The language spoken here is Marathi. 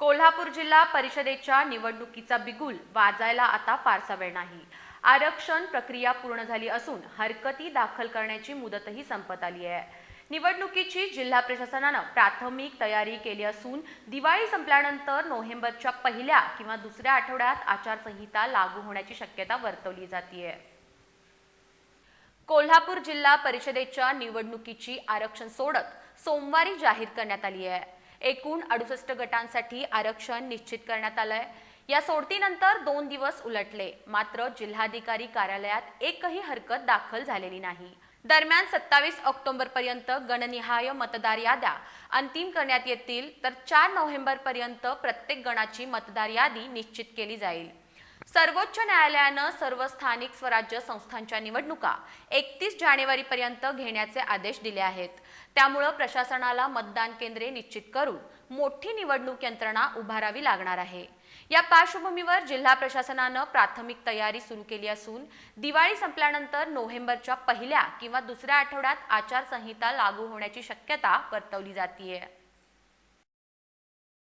कोल्हापूर जिल्हा परिषदेच्या निवडणुकीचा बिगुल वाजायला आता फारसा वेळ नाही. आरक्षण प्रक्रिया पूर्ण झाली असून हरकती दाखल करण्याची मुदतही संपत आली आहे. निवडणुकीची जिल्हा प्रशासनानं प्राथमिक तयारी केली असून दिवाळी संपल्यानंतर नोव्हेंबरच्या पहिल्या किंवा दुसऱ्या आठवड्यात आचारसंहिता लागू होण्याची शक्यता वर्तवली जाते कोल्हापूर जिल्हा परिषदेच्या निवडणुकीची आरक्षण सोडत सोमवारी जाहीर करण्यात आली आहे. एकूण अडुसष्ट गटांसाठी आरक्षण निश्चित करण्यात आलंय. या सोडतीनंतर दोन दिवस उलटले. मात्र जिल्हाधिकारी कार्यालयात एकही हरकत दाखल झालेली नाही. दरम्यान सत्तावीस ऑक्टोबर पर्यंत गणनिहाय मतदार याद्या अंतिम करण्यात येतील तर चार नोव्हेंबर पर्यंत प्रत्येक गणाची मतदार यादी निश्चित केली जाईल. सर्वोच्च न्यायालयानं सर्व स्थानिक स्वराज्य संस्थांच्या निवडणुका एकतीस जानेवारीपर्यंत घेण्याचे आदेश दिले आहेत. त्यामुळं प्रशासनाला मतदान केंद्रे निश्चित करून मोठी निवडणूक यंत्रणा उभारावी लागणार आहे. या पार्श्वभूमीवर जिल्हा प्रशासनानं प्राथमिक तयारी सुरू केली असून दिवाळी संपल्यानंतर नोव्हेंबरच्या पहिल्या किंवा दुसऱ्या आठवड्यात आचारसंहिता लागू होण्याची शक्यता वर्तवली जाते